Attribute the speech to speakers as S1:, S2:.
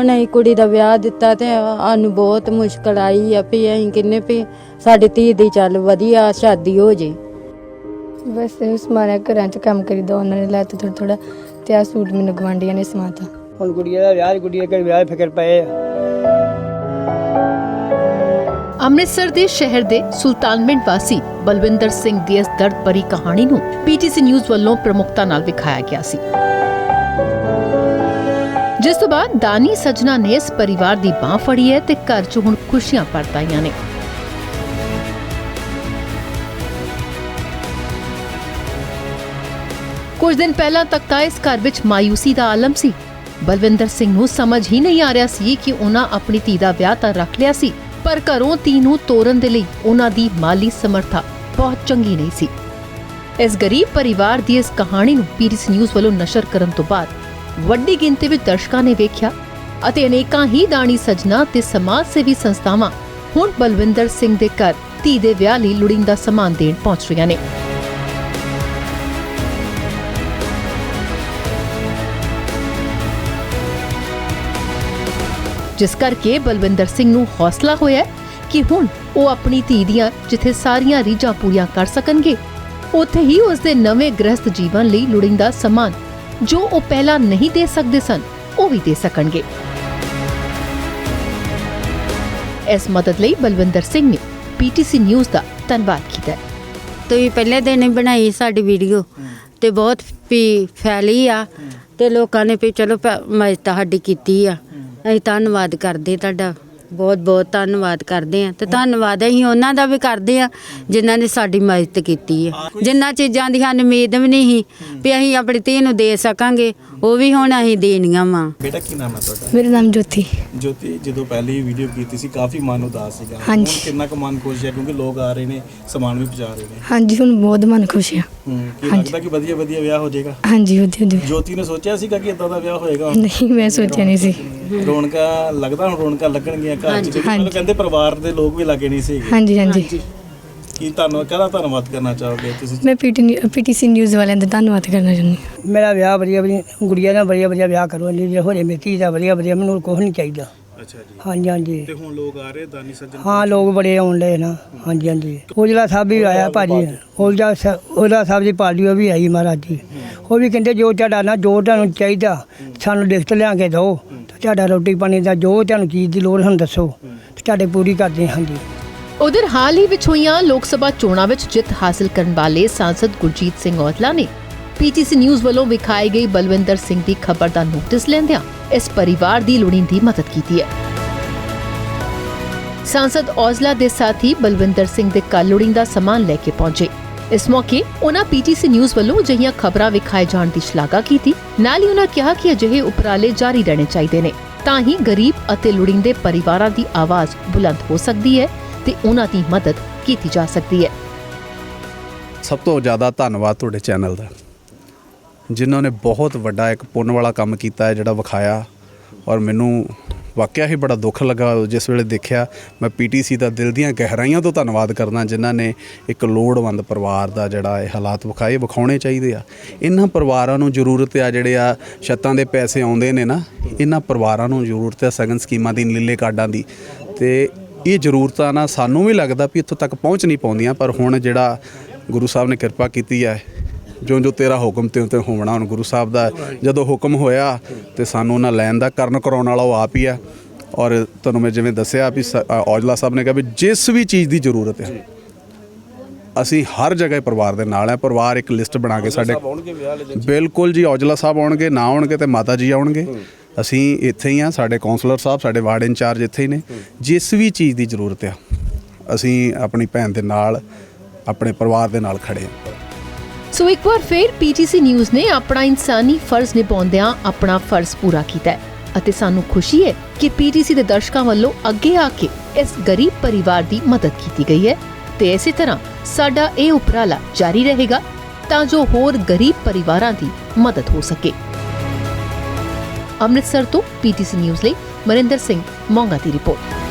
S1: ਹੁਣ ਅਸੀਂ ਕੁੜੀ ਦਾ ਵਿਆਹ ਦਿੱਤਾ ਤੇ ਸਾਨੂੰ ਬਹੁਤ ਮੁਸ਼ਕਲ ਆਈ ਆ ਵੀ ਅਸੀਂ ਕਿੰਨੇ ਵੀ ਸਾਡੀ ਧੀ ਦੀ ਚੱਲ ਵਧੀਆ ਸ਼ਾਦੀ ਹੋ ਜੇ।
S2: ਬਸ ਇਹ ਸਮਾਰਿਆ ਘਰਾਂ 'ਚ ਕੰਮ ਕਰੀਦਾ ਉਹਨਾਂ ਨੇ ਲੈ ਥੋੜਾ ਥੋੜਾ ਤੇ ਆ ਸੂਟ ਮੈਨੂੰ ਗਵਾਂਢੀਆਂ ਨੇ ਸਮਾਤਾ।
S3: ਹੁਣ ਗੁੜੀਆ ਦਾ ਵਿਆਹ ਗੁੜੀਆ ਦੇ ਵਿਆਹ ਫਿਕਰ ਪਏ ਆ।
S4: ਅੰਮ੍ਰਿਤਸਰ ਦੇ ਸ਼ਹਿਰ ਦੇ ਸੁਲਤਾਨਵਿੰਡ ਵਾਸੀ ਬਲਵਿੰਦਰ ਸਿੰਘ ਦੀ ਇਸ ਦਰਦ ਭਰੀ ਕਹਾਣੀ ਨੂੰ ਪੀਟੀਸੀ ਨਿਊਜ਼ ਵੱਲੋਂ ਪ੍ਰਮੁਖਤਾ ਨਾਲ ਵਿਖਾਇਆ ਗਿਆ ਸੀ। ਜਿਸ ਤੋਂ ਬਾਅਦ ਦਾਨੀ ਸਜਣਾ ਨੇ ਇਸ ਪਰਿਵਾਰ ਦੀ ਬਾਹ ਫੜੀ ਹੈ ਤੇ ਘਰ 'ਚ ਹੁਣ ਖੁਸ਼ੀਆਂ ਪਰਤ ਨੇ। ਕੁਝ ਦਿਨ ਪਹਿਲਾਂ ਤੱਕ ਤਾਂ ਇਸ ਘਰ ਵਿੱਚ ਮਾਇੂਸੀ ਦਾ ਆਲਮ ਸੀ। ਬਲਵਿੰਦਰ ਸਿੰਘ ਨੂੰ ਸਮਝ ਹੀ ਨਹੀਂ ਆ ਰਿਹਾ ਸੀ ਕਿ ਉਹਨਾਂ ਆਪਣੀ ਧੀ ਦਾ ਵਿਆਹ ਤਾਂ ਰੱਖ ਲਿਆ ਸੀ, ਪਰ ਘਰੋਂ ਧੀ ਨੂੰ ਤੋਰਨ ਦੇ ਲਈ ਉਹਨਾਂ ਦੀ ਮਾਲੀ ਸਮਰੱਥਾ ਬਹੁਤ ਚੰਗੀ ਨਹੀਂ ਸੀ। ਇਸ ਗਰੀਬ ਪਰਿਵਾਰ ਦੀ ਇਸ ਕਹਾਣੀ ਨੂੰ ਪੀਰੀਸ ਨਿਊਜ਼ ਵੱਲੋਂ ਨਸ਼ਰ ਕਰਨ ਤੋਂ ਬਾਅਦ ਵੱਡੀ ਗਿਣਤੀ ਵਿੱਚ ਦਰਸ਼ਕਾਂ ਨੇ ਵੇਖਿਆ ਅਤੇ ਅਨੇਕਾਂ ਹੀ ਦਾਨੀ ਸੱਜਣਾ ਤੇ ਸਮਾਜ ਸੇਵੀ ਸੰਸਥਾਵਾਂ ਹੁਣ ਬਲਵਿੰਦਰ ਸਿੰਘ ਦੇ ਘਰ ਧੀ ਦੇ ਵਿਆਹ ਲਈ ਲੋੜੀਂਦਾ ਸਮਾਨ ਦੇਣ ਪਹੁੰਚ ਰਹੀਆਂ ਨੇ। ਜਿਸ ਕਰਕੇ ਬਲਵਿੰਦਰ ਸਿੰਘ ਨੂੰ ਹੌਸਲਾ ਹੋਇਆ ਕਿ ਹੁਣ ਉਹ ਆਪਣੀ ਧੀ ਦੀਆਂ ਜਿੱਥੇ ਸਾਰੀਆਂ ਰੀਝਾਂ ਪੂਰੀਆਂ ਕਰ ਸਕਣਗੇ, ਉੱਥੇ ਹੀ ਉਸ ਦੇ ਨਵੇਂ ਗ੍ਰਸਤ ਜੀਵਨ ਲਈ ਲੋੜੀਂਦਾ ਸਮਾਨ ਜੋ ਉਹ ਪਹਿਲਾਂ ਨਹੀਂ ਦੇ ਸਕਦੇ ਸਨ, ਉਹ ਵੀ ਦੇ ਸਕਣਗੇ। ਇਸ ਮਦਦ ਲਈ ਬਲਵਿੰਦਰ ਸਿੰਘ ਨੇ ਪੀਟੀਸੀ ਨਿਊਜ਼ ਦਾ ਧੰਨਵਾਦ ਕੀਤਾ।
S1: ਤੁਸੀਂ ਪਹਿਲੇ ਦਿਨ ਹੀ ਬਣਾਈ ਸਾਡੀ ਵੀਡੀਓ ਤੇ ਬਹੁਤ ਵੀ ਫੈਲੀ ਆ ਤੇ ਲੋਕਾਂ ਨੇ ਵੀ ਚਲੋ ਪ- ਮਦਦ ਸਾਡੀ ਕੀਤੀ ਆ। ਅਸੀਂ ਧੰਨਵਾਦ ਕਰਦੇ ਤੁਹਾਡਾ। ਬਹੁਤ ਬਹੁਤ ਧੰਨਵਾਦ ਕਰਦੇ ਆ ਤੇ ਧੰਨਵਾਦ ਅਸੀਂ ਉਹਨਾਂ ਦਾ ਵੀ ਕਰਦੇ ਆ ਜਿਨ੍ਹਾਂ ਨੇ ਸਾਡੀ ਮਦਦ ਕੀਤੀ ਆ ਜਿੰਨਾ ਚੀਜ਼ਾਂ ਦੀ ਸਾਨੂੰ ਉਮੀਦ ਵੀ ਨਹੀਂ ਸੀ ਵੀ ਅਸੀਂ ਆਪਣੀ ਧੀ ਨੂੰ ਦੇ ਸਕਾਂਗੇ। ਉਹ ਵੀ ਹੁਣ ਅਸੀਂ ਦੇਣੀਆਂ ਵਾ।
S5: ਬੇਟਾ ਕੀ ਨਾਮ ਹੈ ਤੁਹਾਡਾ?
S2: ਮੇਰਾ ਨਾਮ ਜੋਤੀ।
S5: ਜੋਤੀ ਜਦੋਂ ਪਹਿਲੀ ਵੀਡੀਓ ਕੀਤੀ ਸੀ ਕਾਫੀ ਮਨ ਉਦਾਸ ਸੀਗਾ।
S2: ਹਾਂਜੀ।
S5: ਕਿੰਨਾ ਕੁ ਮਨ ਖੁਸ਼ ਹੈ? ਕਿਉਂਕਿ ਲੋਕ ਆ ਰਹੇ ਨੇ ਸਮਾਨ ਵੀ ਪਹੁੰਚਾ ਰਹੇ ਨੇ।
S2: ਹਾਂਜੀ ਹੁਣ ਬਹੁਤ ਮਨ ਖੁਸ਼ ਆ।
S5: ਹੂੰ ਕੀ। ਲੱਗਦਾ ਕਿ ਵਧੀਆ ਵਧੀਆ ਵਿਆਹ ਹੋ ਜਾਏਗਾ?
S2: ਹਾਂਜੀ ਵਧੀਆ ਵਧੀਆ।
S5: ਜੋਤੀ ਨੇ ਸੋਚਿਆ ਸੀਗਾ ਕਿ ਇਦਾਂ ਦਾ ਵਿਆਹ ਹੋਏਗਾ?
S2: ਨਹੀਂ ਮੈਂ ਸੋਚਿਆ ਨਹੀਂ ਸੀ।
S5: ਰੌਣਕਾਂ ਲੱਗਦਾ ਹੁਣ ਰੌਣਕਾਂ ਲੱਗਣਗੀਆਂ ਘਰ 'ਚ
S1: ਹਾਂਜੀ।
S5: ਕਿਉਂਕਿ ਕਹਿੰਦੇ ਪਰਿਵਾਰ ਦੇ ਲੋਕ ਵੀ ਲੱਗੇ ਨਹੀਂ ਸੀਗੇ
S2: ਹਾਂਜੀ। ਹਾਂਜੀ।
S5: ਕੀ ਤੁਹਾਨੂੰ ਕਹਦਾ ਧੰਨਵਾਦ ਕਰਨਾ ਚਾਹੋਗੇ ਤੁਸੀਂ?
S2: ਮੈਂ ਪੀਟੀ ਪੀਟੀਸੀ ਨਿਊਜ਼ ਵਾਲਿਆਂ ਦਾ ਧੰਨਵਾਦ ਕਰਨਾ ਚਾਹੁੰਦੀ ਹਾਂ।
S3: ਮੇਰਾ ਵਿਆਹ ਵਧੀਆ ਵਧੀਆ ਗੁੜੀਆ ਦਾ ਵਧੀਆ ਵਧੀਆ ਵਿਆਹ ਕਰੋ ਨਹੀਂ ਜੇ ਹੋਰੇ ਧੀ ਦਾ ਵਧੀਆ ਵਧੀਆ ਮੈਨੂੰ ਕੁਝ ਨਹੀਂ ਚਾਹੀਦਾ।
S5: ਅੱਛਾ ਜੀ।
S3: ਹਾਂਜੀ ਹਾਂਜੀ।
S5: ਤੇ ਹੁਣ ਲੋਕ ਆ ਰਹੇ ਦਾਨੀ ਸੱਜਣ
S3: ਹਾਂ ਲੋਕ ਬੜੇ ਆਉਣ ਲਏ ਨਾ। ਹਾਂਜੀ ਹਾਂਜੀ। ਉਜਲਾ ਸਾਹਿਬ ਵੀ ਆਇਆ ਭਾਜੀ। ਉਜਲਾ ਸ- ਉਜਲਾ ਸਾਹਿਬ ਦੀ ਪਾਰਟੀ ਉਹ ਵੀ ਆਈ ਮਹਾਰਾਜ ਜੀ। ਉਹ ਵੀ ਕਹਿੰਦੇ ਜੋ ਤੁਹਾਡਾ ਨਾ ਜੋ ਤੁਹਾਨੂੰ ਚਾਹੀਦਾ ਸਾਨੂੰ ਲਿਖਤ ਲਿਆ ਕੇ ਦਿਓ। ਤੇ ਤੁਹਾਡਾ ਰੋਟੀ ਪਾਣੀ ਦਾ ਜੋ ਤੁਹਾਨੂੰ ਚੀਜ਼ ਦੀ ਲੋੜ ਸਾਨੂੰ ਦੱਸੋ। ਤੇ ਤੁਹਾਡੇ ਪੂਰੀ ਕਰਦੇ ਹਾਂ ਹਾਂਜੀ
S4: ਉਧਰ ਹਾਲ ਹੀ ਵਿੱਚ ਹੋਈਆਂ ਲੋਕ ਸਭਾ ਚੋਣਾਂ ਵਿੱਚ ਜਿੱਤ ਹਾਸਲ ਕਰਨ ਵਾਲੇ ਸਾਂਸਦ ਗੁਰਜੀਤ ਸਿੰਘ ਔਜਲਾ ਨੇ ਪੀਟੀਸੀ ਨਿਊਜ਼ ਵੱਲੋਂ ਵਿਖਾਈ ਗਈ ਬਲਵਿੰਦਰ ਸਿੰਘ ਦੀ ਖਬਰ ਦਾ ਨੋਟਿਸ ਲੈਂਦਿਆਂ ਇਸ ਪਰਿਵਾਰ ਦੀ ਲੋੜੀਂਦੀ ਮਦਦ ਕੀਤੀ ਹੈ। ਸਾਂਸਦ ਔਜਲਾ ਦੇ ਸਾਥੀ ਬਲਵਿੰਦਰ ਸਿੰਘ ਦੇ ਘਰ ਲੋੜੀਂਦਾ ਸਮਾਨ ਲੈ ਕੇ ਪਹੁੰਚੇ। ਇਸ ਮੌਕੇ ਉਹਨਾਂ ਪੀਟੀਸੀ ਨਿਊਜ਼ ਵੱਲੋਂ ਅਜਿਹੀਆਂ ਖਬਰਾਂ ਵਿਖਾਏ ਜਾਣ ਦੀ ਸ਼ਲਾਘਾ ਕੀਤੀ। ਨਾਲ ਹੀ ਉਹਨਾਂ ਕਿਹਾ ਕਿ ਅਜਿਹੇ ਉਪਰਾਲੇ ਜਾਰੀ ਰਹਿਣੇ ਚਾਹੀਦੇ ਨੇ, ਤਾਂ ਹੀ ਗਰੀਬ ਅਤੇ ਲੋੜੀਂਦੇ ਪਰਿਵਾਰਾਂ ਦੀ ਆਵਾਜ਼ ਬੁਲੰਦ ਹੋ ਸਕਦੀ ਹੈ। ਤੇ ਉਹਨਾਂ ਦੀ ਮਦਦ ਕੀਤੀ ਜਾ ਸਕਦੀ ਹੈ।
S6: ਸਭ ਤੋਂ ਜ਼ਿਆਦਾ ਧੰਨਵਾਦ ਤੁਹਾਡੇ ਚੈਨਲ ਦਾ, ਜਿਨ੍ਹਾਂ ਨੇ ਬਹੁਤ ਵੱਡਾ ਇੱਕ ਪੁੰਨ ਵਾਲਾ ਕੰਮ ਕੀਤਾ ਹੈ, ਜਿਹੜਾ ਵਿਖਾਇਆ। ਔਰ ਮੈਨੂੰ ਵਾਕਿਆ ਹੀ ਬੜਾ ਦੁੱਖ ਲੱਗਾ ਜਿਸ ਵੇਲੇ ਦੇਖਿਆ, ਮੈਂ ਪੀਟੀਸੀ ਦਾ ਦਿਲ ਦੀਆਂ ਗਹਿਰਾਈਆਂ ਤੋਂ ਧੰਨਵਾਦ ਕਰਦਾ, ਜਿਨ੍ਹਾਂ ਨੇ ਇੱਕ ਲੋੜਵੰਦ ਪਰਿਵਾਰ ਦਾ ਜਿਹੜਾ ਇਹ ਹਾਲਾਤ ਵਿਖਾਏ, ਵਿਖਾਉਣੇ ਚਾਹੀਦੇ ਆ। ਇਹਨਾਂ ਪਰਿਵਾਰਾਂ ਨੂੰ ਜ਼ਰੂਰਤ ਆ, ਜਿਹੜੇ ਆ ਛੱਤਾਂ ਦੇ ਪੈਸੇ ਆਉਂਦੇ ਨੇ ਨਾ, ਇਹਨਾਂ ਪਰਿਵਾਰਾਂ ਨੂੰ ਜ਼ਰੂਰਤ ਆ ਸਗਨ ਸਕੀਮਾਂ ਦੀ, ਨੀਲੇ ਕਾਰਡਾਂ ਦੀ। ਤੇ ਇਹ ਜ਼ਰੂਰਤਾਂ ਨਾ ਸਾਨੂੰ ਵੀ ਲੱਗਦਾ ਵੀ ਇੱਥੋਂ ਤੱਕ ਪਹੁੰਚ ਨਹੀਂ ਪਾਉਂਦੀਆਂ ਪਰ ਹੁਣ ਜਿਹੜਾ ਗੁਰੂ ਸਾਹਿਬ ਨੇ ਕਿਰਪਾ ਕੀਤੀ ਹੈ ਜੋ ਜੋ ਤੇਰਾ ਹੁਕਮ ਤੇ ਤੇ ਹੋਣਾ ਹੁਣ ਗੁਰੂ ਸਾਹਿਬ ਦਾ ਜਦੋਂ ਹੁਕਮ ਹੋਇਆ ਤੇ ਸਾਨੂੰ ਉਹਨਾਂ ਲੈਣ ਦਾ ਕਰਨ ਕਰਾਉਣ ਵਾਲਾ ਉਹ ਆਪ ਹੀ ਆ ਔਰ ਤੁਹਾਨੂੰ ਮੈਂ ਜਿਵੇਂ ਦੱਸਿਆ ਵੀ ਔਜਲਾ ਸਾਹਿਬ ਨੇ ਕਿਹਾ ਵੀ ਜਿਸ ਵੀ ਚੀਜ਼ ਦੀ ਜ਼ਰੂਰਤ ਹੈ ਅਸੀਂ ਹਰ ਜਗ੍ਹਾ ਪਰਿਵਾਰ ਦੇ ਨਾਲ ਹੈ ਪਰਿਵਾਰ ਇੱਕ ਲਿਸਟ ਬਣਾ ਕੇ ਸਾਡੇ ਬਿਲਕੁਲ ਜੀ ਔਜਲਾ ਸਾਹਿਬ ਆਉਣਗੇ ਨਾ ਆਉਣਗੇ ਤੇ ਮਾਤਾ ਜੀ ਆਉਣਗੇ। ਅਸੀਂ ਇੱਥੇ ਹੀ ਆ ਸਾਡੇ ਕਾਉਂਸਲਰ ਸਾਹਿਬ, ਸਾਡੇ ਵਾਰਡ ਇੰਚਾਰਜ ਇੱਥੇ ਹੀ ਨੇ। ਜਿਸ ਵੀ ਚੀਜ਼ ਦੀ ਜ਼ਰੂਰਤ ਆ, ਅਸੀਂ ਆਪਣੀ ਭੈਣ ਦੇ ਨਾਲ, ਆਪਣੇ ਪਰਿਵਾਰ ਦੇ ਨਾਲ ਖੜੇ ਹਾਂ।
S4: ਸੋ ਇੱਕ ਵਾਰ ਫਿਰ ਪੀਟੀਸੀ ਨਿਊਜ਼ ਨੇ ਆਪਣਾ ਇਨਸਾਨੀ ਫਰਜ਼ ਨਿਭਾਉਂਦਿਆਂ ਆਪਣਾ ਫਰਜ਼ ਪੂਰਾ ਕੀਤਾ ਹੈ ਅਤੇ ਸਾਨੂੰ ਖੁਸ਼ੀ ਹੈ ਕਿ ਪੀਟੀਸੀ ਦੇ ਦਰਸ਼ਕਾਂ ਵੱਲੋਂ ਅੱਗੇ ਆ ਕੇ ਇਸ ਗਰੀਬ ਪਰਿਵਾਰ ਦੀ ਮਦਦ ਕੀਤੀ ਗਈ ਹੈ। ਤੇ ਇਸੇ ਤਰ੍ਹਾਂ ਸਾਡਾ ਇਹ ਉਪਰਾਲਾ ਜਾਰੀ ਰਹੇਗਾ ਤਾਂ ਜੋ ਹੋਰ ਗਰੀਬ ਪਰਿਵਾਰਾਂ ਦੀ ਮਦਦ ਹੋ ਸਕੇ। ਅੰਮ੍ਰਿਤਸਰ ਤੋਂ ਪੀਟੀਸੀ ਨਿਊਜ਼ ਲਈ ਮਰਿੰਦਰ ਸਿੰਘ ਮੋਂਗਾ ਦੀ ਰਿਪੋਰਟ।